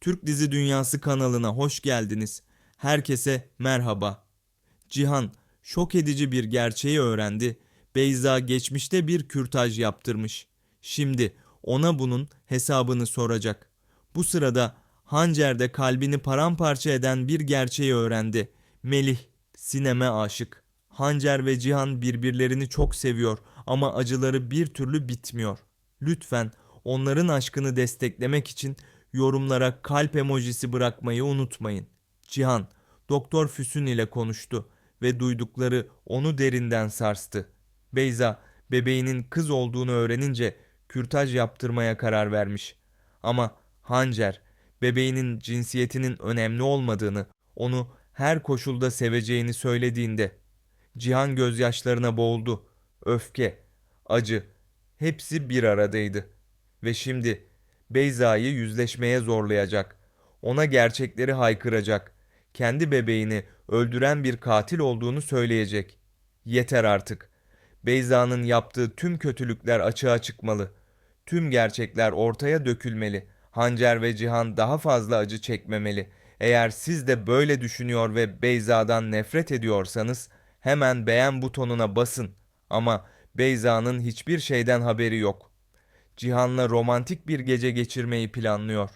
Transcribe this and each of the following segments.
Türk Dizi Dünyası kanalına hoş geldiniz. Herkese merhaba. Cihan şok edici bir gerçeği öğrendi. Beyza geçmişte bir kürtaj yaptırmış. Şimdi ona bunun hesabını soracak. Bu sırada Hancer de kalbini paramparça eden bir gerçeği öğrendi. Melih Sinem'e aşık. Hancer ve Cihan birbirlerini çok seviyor ama acıları bir türlü bitmiyor. Lütfen onların aşkını desteklemek için yorumlara kalp emojisi bırakmayı unutmayın. Cihan, Doktor Füsun ile konuştu ve duydukları onu derinden sarstı. Beyza, bebeğinin kız olduğunu öğrenince kürtaj yaptırmaya karar vermiş. Ama Hancer, bebeğinin cinsiyetinin önemli olmadığını, onu her koşulda seveceğini söylediğinde Cihan gözyaşlarına boğuldu. Öfke, acı, hepsi bir aradaydı. Ve şimdi Beyza'yı yüzleşmeye zorlayacak. Ona gerçekleri haykıracak. Kendi bebeğini öldüren bir katil olduğunu söyleyecek. Yeter artık. Beyza'nın yaptığı tüm kötülükler açığa çıkmalı. Tüm gerçekler ortaya dökülmeli. Hancer ve Cihan daha fazla acı çekmemeli. Eğer siz de böyle düşünüyor ve Beyza'dan nefret ediyorsanız hemen beğen butonuna basın. Ama Beyza'nın hiçbir şeyden haberi yok. Cihan'la romantik bir gece geçirmeyi planlıyor.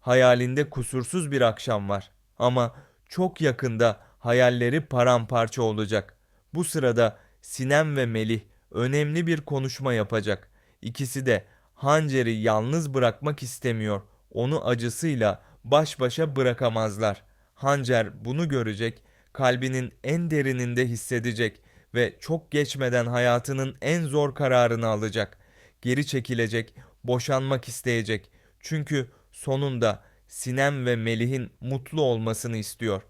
Hayalinde kusursuz bir akşam var. Ama çok yakında hayalleri paramparça olacak. Bu sırada Sinem ve Melih önemli bir konuşma yapacak. İkisi de Hancer'i yalnız bırakmak istemiyor. Onu acısıyla baş başa bırakamazlar. Hancer bunu görecek, kalbinin en derininde hissedecek ve çok geçmeden hayatının en zor kararını alacak. Geri çekilecek, boşanmak isteyecek. Çünkü sonunda Sinem ve Melih'in mutlu olmasını istiyor.